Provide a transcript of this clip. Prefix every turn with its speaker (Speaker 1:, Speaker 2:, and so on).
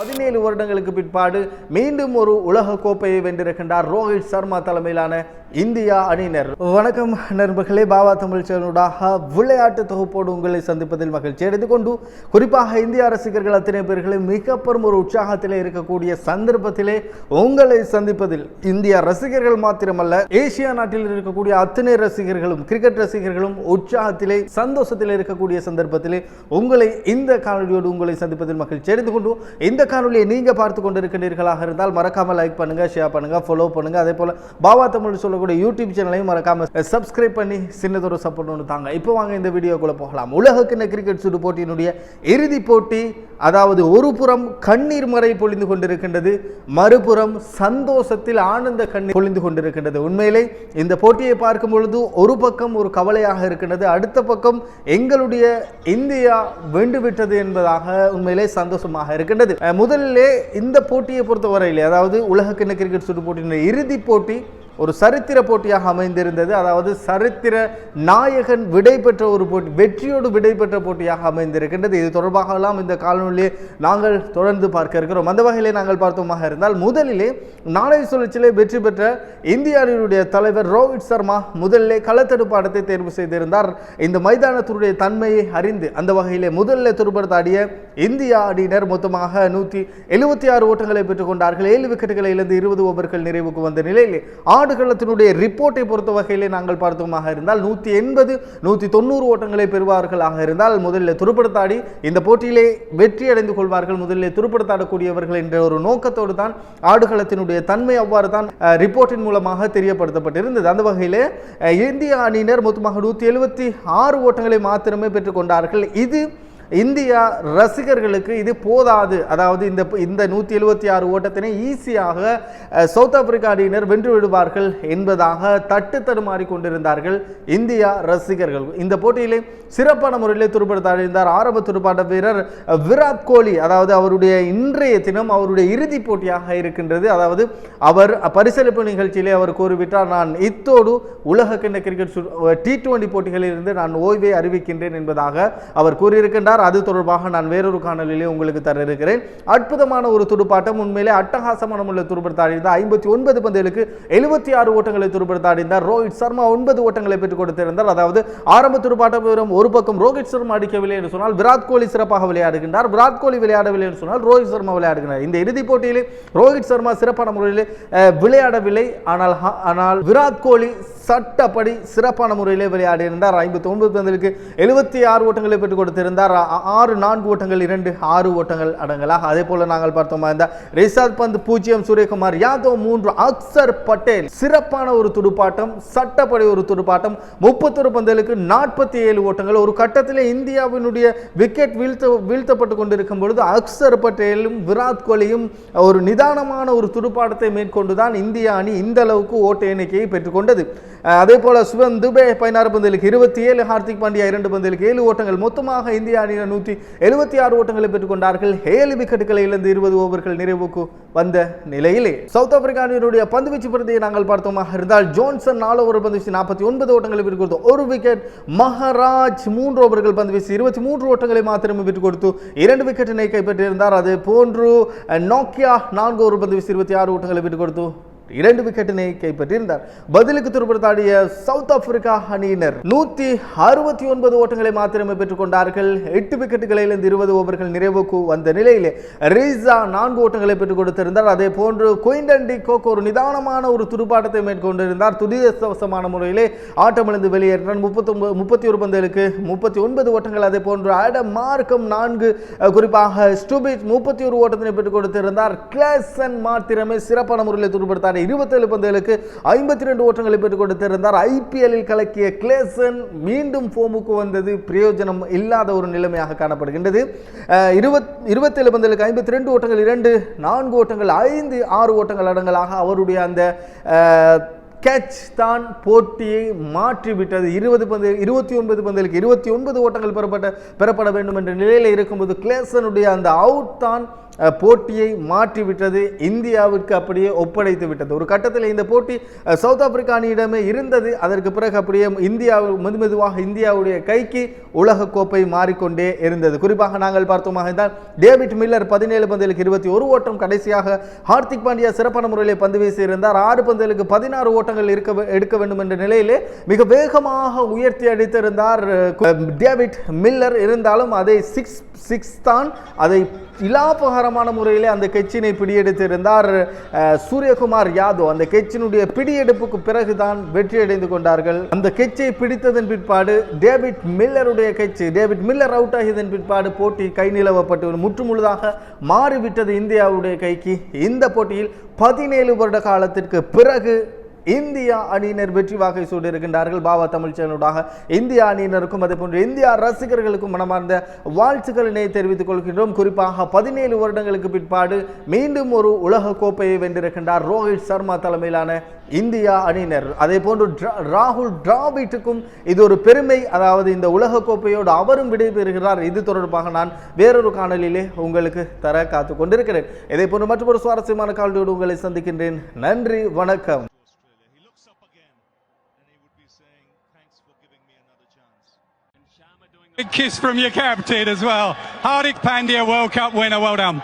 Speaker 1: பதினேழு வருடங்களுக்கு பிற்பாடு மீண்டும் ஒரு உலக கோப்பையை வென்றிருக்கின்றார் ரோஹித் சர்மா தலைமையிலான இந்தியா அணியினர். வணக்கம் நண்பர்களே பாபா தமிழ் சேனலுடாக விளையாட்டு தொகுப்போடு உங்களை சந்திப்பதில் மகிழ்ச்சி அடைந்து கொண்டு குறிப்பாக இந்திய ரசிகர்கள் அத்தனை பேர்களை மிக பெரும் ஒரு உற்சாகத்திலே இருக்கக்கூடிய சந்தர்ப்பத்திலே உங்களை சந்திப்பதில் இந்திய ரசிகர்கள் மாத்திரமல்ல ஏசியா நாட்டில் இருக்கக்கூடிய அத்தனை ரசிகர்களும் கிரிக்கெட் ரசிகர்களும் உற்சாகத்திலே சந்தோஷத்தில் இருக்கக்கூடிய சந்தர்ப்பத்திலே உங்களை இந்த காணொலியோடு உங்களை சந்திப்பதில் மகிழ்ச்சி அடைந்து கொண்டு இந்த காணொலியை நீங்க பார்த்து கொண்டிருக்கின்றீர்களாக இருந்தால் மறக்காம லைக் பண்ணுங்க ஷேர் பண்ணுங்க ஃபாலோ பண்ணுங்க. அதே போல பாபா தமிழ் இருக்கக்கூடிய யூடியூப் சேனலையும் மறக்காம சப்ஸ்கிரைப் பண்ணி சின்னதொரு சப்போர்ட் ஒன்று தாங்க. இப்போ வாங்க இந்த வீடியோக்குள்ளே போகலாம். உலகக்கிண கிரிக்கெட் சுடு போட்டியினுடைய இறுதிப் போட்டி அதாவது ஒரு புறம் கண்ணீர் மறை பொழிந்து கொண்டிருக்கின்றது மறுபுறம் சந்தோஷத்தில் ஆனந்த கண்ணீர் பொழிந்து கொண்டிருக்கின்றது. உண்மையிலே இந்த போட்டியை பார்க்கும் பொழுது ஒரு பக்கம் ஒரு கவலையாக இருக்கின்றது அடுத்த பக்கம் எங்களுடைய இந்தியா வென்றுவிட்டது என்பதாக உண்மையிலே சந்தோஷமாக இருக்கின்றது. முதலிலே இந்த போட்டியை பொறுத்தவரையிலே அதாவது உலக கிண்ண கிரிக்கெட் சுற்று போட்டியினுடைய இறுதிப் போட்டி ஒரு சரித்திர போட்டியாக அமைந்திருந்தது. அதாவது சரித்திர நாயகன் விடை பெற்ற ஒரு போட்டி வெற்றியோடு விடை பெற்ற போட்டியாக அமைந்திருக்கின்றது. இது தொடர்பாகலாம் இந்த காலநிலையை நாங்கள் தொடர்ந்து பார்க்க இருக்கிறோம். அந்த வகையிலே நாங்கள் பார்த்தோமாக இருந்தால் முதலிலே நாணய சுழற்சியிலே வெற்றி பெற்ற இந்திய அணியினுடைய தலைவர் ரோஹித் சர்மா முதலிலே களத்தடுப்பாட்டத்தை தேர்வு செய்திருந்தார். இந்த மைதானத்தினுடைய தன்மையை அறிந்து அந்த வகையிலே முதலில் துருப்படுத்தாடிய இந்திய அணியினர் மொத்தமாக நூற்றி எழுபத்தி ஆறு ஓட்டங்களை பெற்றுக் கொண்டார்கள். ஏழு விக்கெட்டுகளை இழந்து இருபது ஓவர்கள் நிறைவுக்கு வந்த நிலையிலே ஆடுகளத்தினுடைய ரிப்போர்ட்டை பொறுத்த வகையிலே நாங்கள் பார்த்தோமாக இருந்தால் நூற்றி எண்பது நூற்றி தொண்ணூறு ஓட்டங்களை பெறுவார்களாக இருந்தால் முதலில் துருப்படுத்தாடி இந்த போட்டியிலே வெற்றி அடைந்து கொள்வார்கள். முதலில் துருப்படுத்தாடக்கூடியவர்கள் என்ற ஒரு நோக்கத்தோடு தான் ஆடுகளத்தினுடைய தன்மை அவ்வாறு தான் ரிப்போர்ட்டின் மூலமாக தெரியப்படுத்தப்பட்டிருந்தது. அந்த வகையில் இந்திய அணியினர் மொத்தமாக நூற்றி எழுபத்தி ஆறு ஓட்டங்களை மாத்திரமே பெற்றுக்கொண்டார்கள் இது இந்தியா ரசிகர்களுக்கு இது போதாது. அதாவது இந்த இந்த நூற்றி எழுபத்தி ஆறு ஓட்டத்தினை ஈஸியாக சவுத் ஆப்பிரிக்கா அணியினர் வென்று விடுவார்கள் என்பதாக தட்டு தடுமாறி கொண்டிருந்தார்கள் இந்தியா ரசிகர்கள். இந்த போட்டியிலே சிறப்பான முறையில் துடுப்படுத்த அடைந்தார் ஆரம்ப துடுப்பாட்ட வீரர் விராட் கோலி. அதாவது அவருடைய இன்றைய தினம் அவருடைய இறுதிப் போட்டியாக இருக்கின்றது. அதாவது அவர் பரிசளிப்பு நிகழ்ச்சியிலே அவர் கூறிவிட்டார் நான் இத்தோடு உலக கிண்ண கிரிக்கெட் டி டுவெண்டி போட்டிகளில் இருந்து நான் ஓய்வை அறிவிக்கின்றேன் என்பதாக அவர் கூறியிருக்கின்றார். அது தொடர்பாக நான் வேறொரு காணொலியிலே உங்களுக்கு தர இருக்கிறேன் அற்புதமான ஒரு துடுப்பாட்டம். உண்மையிலே அட்டகாசமான உள்ள துடுப்படுத்த அடைந்தார் ஐம்பத்தி ஒன்பது பந்துகளுக்கு எழுபத்தி ஆறு ஓட்டங்களை துடுப்படுத்த அடைந்தார் ரோஹித் சர்மா ஒன்பது ஓட்டங்களை பெற்றுக் கொடுத்திருந்தார். அதாவது ஆரம்ப துடுப்பாட்டம் வீரம் ஒரு பக்கம் ரோஹித் சர்மா அடிக்கவில்லை என்று சொன்னால் விராட் கோலி சிறப்பாக விளையாடுகின்றார். விராட் கோலி விளையாடவில்லை என்று சொன்னால் ரோஹித் சர்மா விளையாடுகிறார் இந்த இறுதிப் போட்டியிலே ரோஹித் சர்மா சிறப்பான முறையில் விளையாடவில்லை. ஆனால் ஆனால் விராட் கோலி சட்டப்படி சிறப்பான முறையில் விளையாடியிருந்தார். ஐம்பத்தி ஒன்பது பந்துகளுக்கு எழுபத்தி ஆறு ஓட்டங்களை பெற்றுக் கொடுத்திருந்தார். ஆறு நான்கு ஓட்டங்கள் இரண்டு ஆறு ஓட்டங்கள் அடங்கலாக. அதே போல நாங்கள் பார்த்தோமா இருந்தால் ரிஷாத் பந்த் பூஜ்ஜியம் சூரியகுமார் யாதவ் மூன்று அக்சர் பட்டேல். சிறப்பான ஒரு துடுப்பாட்டம் சட்டப்படி ஒரு துடுப்பாட்டம். முப்பத்தொரு பந்துகளுக்கு நாற்பத்தி ஏழு ஓட்டங்கள். ஒரு கட்டத்தில் இந்தியாவினுடைய விக்கெட் வீழ்த்த வீழ்த்தப்பட்டு கொண்டிருக்கும் பொழுது அக்சர் பட்டேலும் விராட் கோலியும் ஒரு நிதானமான ஒரு துடுப்பாட்டத்தை மேற்கொண்டுதான் இந்திய அணி இந்த அளவுக்கு ஓட்ட எண்ணிக்கையை பெற்றுக்கொண்டது அதே போல் சுவன் துபே பதினாறு பந்துகளுக்கு இருபத்தி ஏழு ஹார்திக் பாண்டியா இரண்டு பந்துகளுக்கு ஏழு ஓட்டங்கள். மொத்தமாக இந்திய அணியினர் நூற்றி எழுபத்தி ஆறு ஓட்டங்களை பெற்றுக்கொண்டார்கள். ஏழு விக்கெட்டுகளை இழந்து இருபது ஓவர்கள் நிறைவுக்கு வந்த நிலையிலே. சவுத் ஆப்பிரிக்கா அணியினுடைய பந்துவீச்சு பிரதியை நாங்கள் பார்த்தோமாக இருந்தால் ஜோன்சன் நாலு ஓவர் பந்து வீசி நாற்பத்தி ஒன்பது ஓட்டங்களை பெற்றுக் கொடுத்து ஒரு விக்கெட் மஹராஜ் மூன்று ஓவர்கள் பந்து வீசி இருபத்தி மூன்று ஓட்டங்களை மாத்திரமே பெற்றுக் கொடுத்து இரண்டு விக்கெட்டினை கைப்பற்றியிருந்தார். அது போன்று நோக்கியா நான்கு ஓவர் பந்து வீசி இருபத்தி ஆறு ஓட்டங்களை பெற்றுக் கொடுத்து இரண்டு விக்கெட்டினை கைப்பற்றியிருந்தார் பதிலுக்கு துருப்படுத்தாடிய சவுத் ஆப்பிரிக்கா அணியினர் நூத்தி அறுபத்தி ஒன்பது ஓட்டங்களை மாத்திரமே பெற்றுக் கொண்டார்கள். எட்டு விக்கெட்டுகளிலிருந்து இருபது ஓவர்கள் நிறைவுக்கு வந்த நிலையிலே ரீசா நான்கு ஓட்டங்களை பெற்றுக் கொடுத்திருந்தார். அதே போன்று குயின்டன் டி கோக் ஒரு நிதானமான ஒரு துடுப்பாட்டத்தை மேற்கொண்டிருந்தார். துரிதவசமான முறையிலே ஆட்டமிழந்து வெளியேறினார். முப்பத்தொன்பது முப்பத்தி ஒரு பந்துகளுக்கு முப்பத்தி ஒன்பது ஓட்டங்கள். அதே போன்று ஆடம் மார்க்கம் நான்கு குறிப்பாக ஸ்டூபிச் முப்பத்தி ஒரு ஓட்டத்தினை பெற்றுக் கொடுத்திருந்தார். கிளாசன் மாத்திரமே சிறப்பான முறையில் துடுப்படுத்தார் இருபத்தேழு பந்துகளுக்கு ஐம்பத்தி ரெண்டு ஓட்டங்களை பெற்றுக் கொடுத்திருந்தார். ஐபிஎல்லில் கலக்கிய கிளேசன் மீண்டும் ஃபோமுக்கு வந்தது. பிரயோஜனம் இல்லாத ஒரு நிலைமையாக காணப்படுகின்றது. இருபத் இருபத்தேழு பந்துகளுக்கு ஐம்பத்தி ரெண்டு ஓட்டங்கள் இரண்டு நான்கு ஓட்டங்கள் ஐந்து ஆறு ஓட்டங்கள் அடங்கலாக அவருடைய அந்த கேட்ச் தான் போட்டியை மாற்றிவிட்டது. இருபது பந்து இருபத்தி ஒன்பது பந்துகளுக்கு இருபத்தி ஒன்பது ஓட்டங்கள் பெறப்பட்ட பெறப்பட வேண்டும் என்ற நிலையில் இருக்கும்போது கிளேசனுடைய அந்த அவுட் தான் போட்டியை மாற்றிவிட்டது. இந்தியாவிற்கு அப்படியே ஒப்படைத்து விட்டது. ஒரு கட்டத்தில் இந்த போட்டி சவுத் ஆப்பிரிக்கா அணியிடமே இருந்தது. அதற்கு பிறகு அப்படியே இந்தியா மெது மெதுவாக இந்தியாவுடைய கைக்கு உலக கோப்பை மாறிக்கொண்டே இருந்தது. குறிப்பாக நாங்கள் பார்த்தோமாக இருந்தால் டேவிட் மில்லர் பதினேழு பந்துகளுக்கு இருபத்தி ஒரு ஓட்டம் கடைசியாக ஹார்திக் பாண்டியா சிறப்பான முறையில் பந்து வீசியிருந்தார். ஆறு பந்துகளுக்கு பதினாறு ஓட்டங்கள் இருக்க எடுக்க வேண்டும் என்ற நிலையிலே மிக வேகமாக உயர்த்தி அடித்திருந்தார் டேவிட் மில்லர். இருந்தாலும் அதை சிக்ஸ் சிக்ஸ் தான் அதை இலாபகரமான முறையிலே அந்த கெச்சினை பிடியெடுத்திருந்தார் சூரியகுமார் யாதவ். அந்த கெச்சினுடைய பிடியெடுப்புக்கு பிறகுதான் வெற்றி அடைந்து கொண்டார்கள். அந்த கட்சியை பிடித்ததன் பிற்பாடு டேவிட் மில்லருடைய கட்சி டேவிட் மில்லர் அவுட் ஆகியதன் பிற்பாடு போட்டி கை நிலவப்பட்டு முற்றுமுழுதாக மாறிவிட்டது இந்தியாவுடைய கைக்கு. இந்த போட்டியில் பதினேழு வருட காலத்திற்கு பிறகு இந்தியா அணியினர் வெற்றி வாகை சூடியிருக்கின்றார்கள். பாபா தமிழ்ச்சனுடாக இந்திய அணியினருக்கும் அதே போன்று இந்தியா ரசிகர்களுக்கும் மனமார்ந்த வாழ்த்துக்களினை தெரிவித்துக் கொள்கின்றோம். குறிப்பாக பதினேழு வருடங்களுக்கு பிற்பாடு மீண்டும் ஒரு உலக கோப்பையை வென்றிருக்கின்றார் ரோஹித் சர்மா தலைமையிலான இந்தியா அணியினர். அதே போன்று ராகுல் டிராவிட்டுக்கும் இது ஒரு பெருமை. அதாவது இந்த உலக கோப்பையோடு அவரும் விடைபெறுகிறார். இது தொடர்பாக நான் வேறொரு காணொலியிலே உங்களுக்கு தர காத்து கொண்டிருக்கிறேன். இதே போன்று மற்றொரு சுவாரஸ்யமான கால்டியோடு உங்களை சந்திக்கின்றேன். நன்றி வணக்கம்.
Speaker 2: Big kiss from your captain as well. Hardik Pandya, World Cup winner. Well done.